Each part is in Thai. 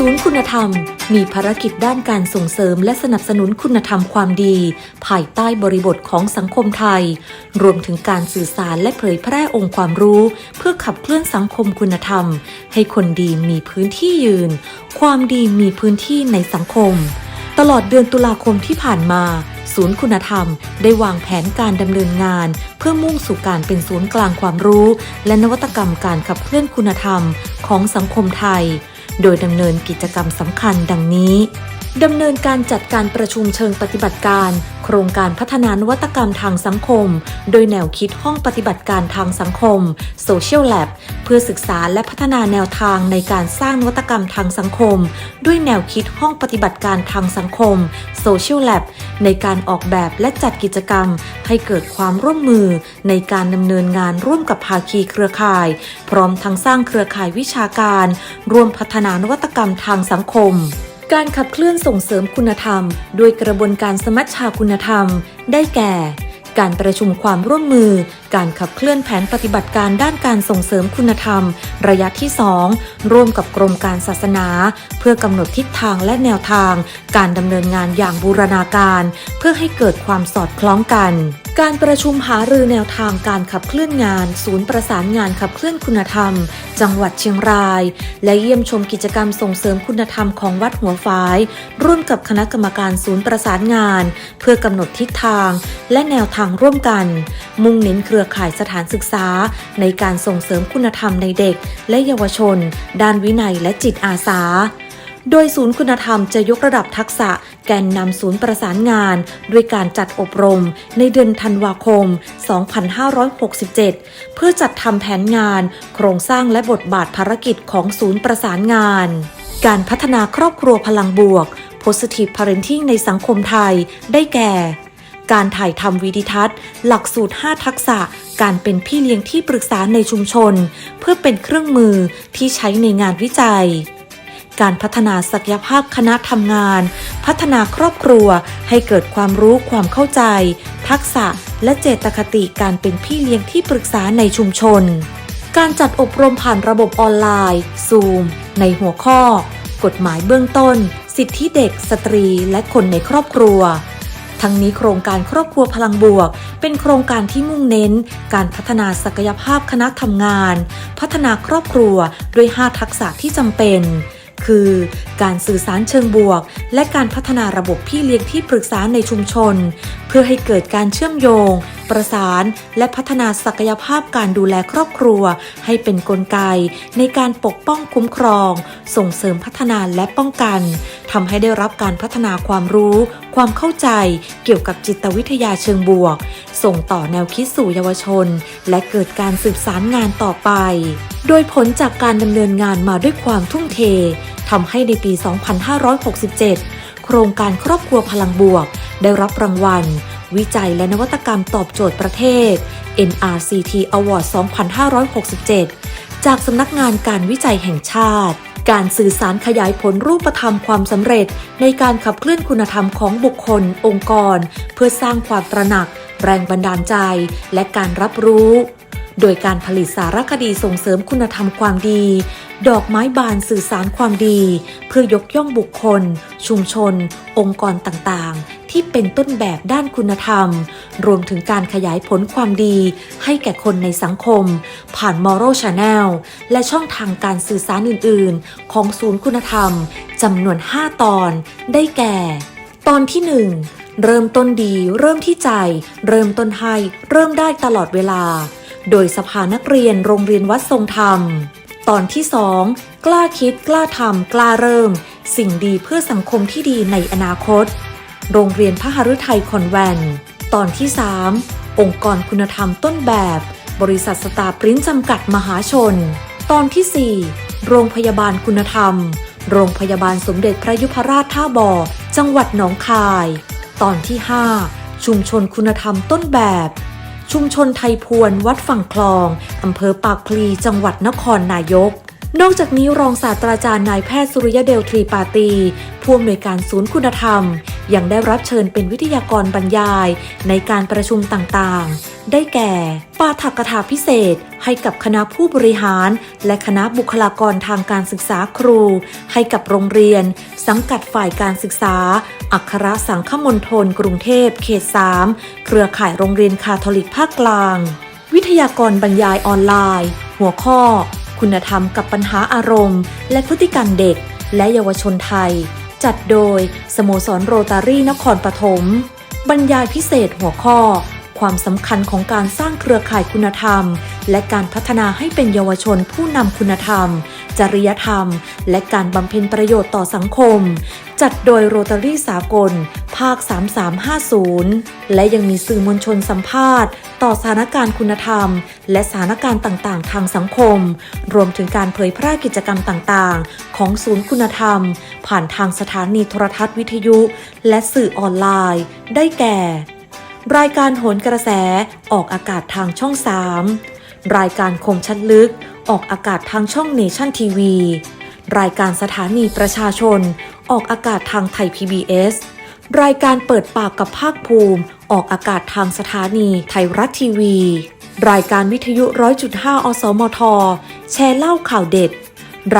ศูนย์คุณธรรม มีภารกิจด้านการส่งเสริมและสนับสนุนคุณธรรมความดี ภายใต้บริบทของสังคมไทย รวมถึงการสื่อสารและเผยแพร่องค์ความรู้ เพื่อขับเคลื่อนสังคมคุณธรรม ให้คนดีมีพื้นที่ยืน ความดีมีพื้นที่ในสังคม ตลอดเดือนตุลาคมที่ผ่านมาศูนย์คุณธรรม ได้วางแผนการดำเนินงาน เพื่อมุ่งสู่การเป็นศูนย์กลางความรู้ และนวัตกรรมการขับเคลื่อนคุณธรรมของสังคมไทย โดยดำเนินกิจกรรมสำคัญดังนี้ ดำเนินการจัดการประชุมเชิงปฏิบัติการ โครงการพัฒนานวัตกรรมทางสังคม โดยแนวคิดห้องปฏิบัติการทางสังคม Social Lab เพื่อศึกษาและพัฒนาแนวทางในการสร้างนวัตกรรมทางสังคม ด้วยแนวคิดห้องปฏิบัติการทางสังคม Social Lab ในการออกแบบและจัดกิจกรรม ให้เกิดความร่วมมือในการดำเนินงานร่วมกับภาคีเครือข่าย พร้อมทั้งสร้างเครือข่ายวิชาการ ร่วมพัฒนานวัตกรรมทางสังคม การขับเคลื่อนส่งเสริมคุณธรรม ด้วยกระบวนการสมัชชาคุณธรรม ได้แก่ การประชุมความร่วมมือ การขับเคลื่อนแผนปฏิบัติการด้านการส่งเสริมคุณธรรม ระยะที่ 2 ร่วมกับกรมการศาสนา เพื่อกำหนดทิศทางและแนวทาง การดำเนินงานอย่างบูรณาการ เพื่อให้เกิดความสอดคล้องกัน การประชุมหารือแนวทางการขับเคลื่อนงาน ศูนย์ประสานงานขับเคลื่อนคุณธรรม จังหวัดเชียงราย และเยี่ยมชมกิจกรรมส่งเสริมคุณธรรมของวัดหัวฝาย ร่วมกับคณะกรรมการศูนย์ประสานงาน เพื่อกำหนดทิศทาง และแนวทางร่วมกัน มุ่งเน้นเครือข่ายสถานศึกษา ในการส่งเสริมคุณธรรมในเด็ก และเยาวชน ด้านวินัยและจิตอาสาโดยศูนย์คุณธรรมจะยกระดับทักษะ แกนนำศูนย์ประสานงาน ด้วยการจัดอบรมในเดือนธันวาคม 2567 เพื่อจัดทำแผนงาน โครงสร้างและบทบาทภารกิจของศูนย์ประสานงาน การพัฒนาครอบครัวพลังบวก Positive Parenting ในสังคมไทย ได้แก่ การถ่ายทำวิดีทัศน์ หลักสูตร 5 ทักษะการเป็นพี่เลี้ยงที่ปรึกษาในชุมชน เพื่อเป็นเครื่องมือที่ใช้ในงานวิจัย การพัฒนาศักยภาพคณะทำงาน พัฒนาครอบครัวให้เกิดความรู้ความเข้าใจ ทักษะและเจตคติการเป็นพี่เลี้ยงที่ปรึกษาในชุมชน การจัดอบรมผ่านระบบออนไลน์ Zoom ในหัวข้อ กฎหมายเบื้องต้น สิทธิเด็ก สตรี และคนในครอบครัวทั้งนี้โครงการครอบครัวพลังบวก เป็นโครงการที่มุ่งเน้น การพัฒนาศักยภาพคณะทำงาน พัฒนาครอบครัวด้วย 5 ทักษะที่จำเป็น คือการสื่อสารเชิงบวก และการพัฒนาระบบพี่เลี้ยงที่ปรึกษาในชุมชน เพื่อให้เกิดการเชื่อมโยง ประสาน และพัฒนาศักยภาพการดูแลครอบครัว ให้เป็นนกลไกในการปกป้องคุ้มครอง ส่งเสริมพัฒนาและป้องกัน ทำให้ได้รับการพัฒนาความรู้ ความเข้าใจเกี่ยวกับจิตวิทยาเชิงบวก ส่งต่อแนวคิดสู่เยาวชน และเกิดการสืบสารงานต่อไป โดยผลจากการดำเนินงานมาด้วยความทุ่มเททำให้ในปี 2567 โครงการครอบครัวพลังบวก ได้รับรางวัล วิจัยและนวัตกรรมตอบโจทย์ประเทศ NRCT Award 2567 จากสำนักงานการวิจัยแห่งชาติ การสื่อสารขยายผลรูปธรรมความสำเร็จ ในการขับเคลื่อนคุณธรรมของบุคคล องค์กร เพื่อสร้างความตระหนัก แรงบันดาลใจ และการรับรู้ โดยการผลิตสารคดีส่งเสริมคุณธรรมความดี ดอกไม้บานสื่อสารความดี เพื่อยกย่องบุคคล ชุมชน องค์กรต่างๆ ที่เป็นต้นแบบด้านคุณธรรม รวมถึงการขยายผลความดีให้แก่คนในสังคม ผ่าน Moral Channel และช่องทางการสื่อสารอื่น ๆ ของศูนย์คุณธรรมจำนวน 5 ตอน ได้แก่ ตอนที่ 1 เริ่มต้นดี เริ่มที่ใจ เริ่มต้นให้ เริ่มได้ตลอดเวลา โดยสภานักเรียนโรงเรียนวัดทรงธรรม ตอนที่ 2 กล้าคิดกล้าทำกล้าเริ่ม สิ่งดีเพื่อสังคมที่ดีในอนาคต โรงเรียนพระหฤทัยคอนแวน ตอนที่ 3 องค์กรคุณธรรมต้นแบบ บริษัทสตาร์ปริ้นจำกัดมหาชน ตอนที่ 4 โรงพยาบาลคุณธรรม โรงพยาบาลสมเด็จพระยุพราชท่าบ่อ จังหวัดหนองคาย ตอนที่ 5 ชุมชนคุณธรรมต้นแบบ ชุมชนไทยพวนวัดฝั่งคลองอำเภอปากพลีจังหวัดนครนายก นอกจากนี้รองศาสตราจารย์นายแพทย์สุริยเดลทรีปาตีผู้อำนวยการศูนย์คุณธรรม ยังได้รับเชิญเป็นวิทยากรบรรยาย ในการประชุมต่างๆ ได้แก่ ปาฐกถาพิเศษ ให้กับคณะผู้บริหาร และคณะบุคลากรทางการศึกษาครู ให้กับโรงเรียน สังกัดฝ่ายการศึกษา อัครสังฆมณฑลกรุงเทพ เขต 3 เครือข่ายโรงเรียนคาทอลิกภาคกลาง วิทยากรบรรยายออนไลน์ หัวข้อ คุณธรรมกับปัญหาอารมณ์ และพฤติกรรมเด็ก และเยาวชนไทย จัดโดยสโมสรโรตารี่นครปฐมบรรยายพิเศษหัวข้อ ความสำคัญของการสร้างเครือข่ายคุณธรรม และการพัฒนาให้เป็นเยาวชนผู้นำคุณธรรม จริยธรรม และการบำเพ็ญประโยชน์ต่อสังคม จัดโดยโรตารี่สากล ภาค 3350 และยังมีสื่อมวลชนสัมภาษณ์ ต่อสถานการณ์คุณธรรม และสถานการณ์ต่างๆ ทางสังคม รวมถึงการเผยแพร่กิจกรรมต่างๆ ของศูนย์คุณธรรม ผ่านทางสถานีโทรทัศน์วิทยุ และสื่อออนไลน์ ได้แก่ รายการโหนกระแสออกอากาศทางช่อง 3 รายการคมชัดลึก ออกอากาศทางช่องเนชั่นทีวีรายการสถานีประชาชน ออกอากาศทางไทย PBS รายการเปิดปากกับภาคภูมิ ออกอากาศทางสถานีไทยรัฐทีวี รายการวิทยุร้อยจุดห้าอสมท แชร์เล่าข่าวเด็ด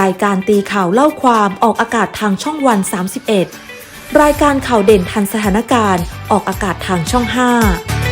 รายการตีข่าวเล่าความออกอากาศทางช่องวัน 31 รายการข่าวเด่นทันสถานการณ์ ออกอากาศทางช่อง 5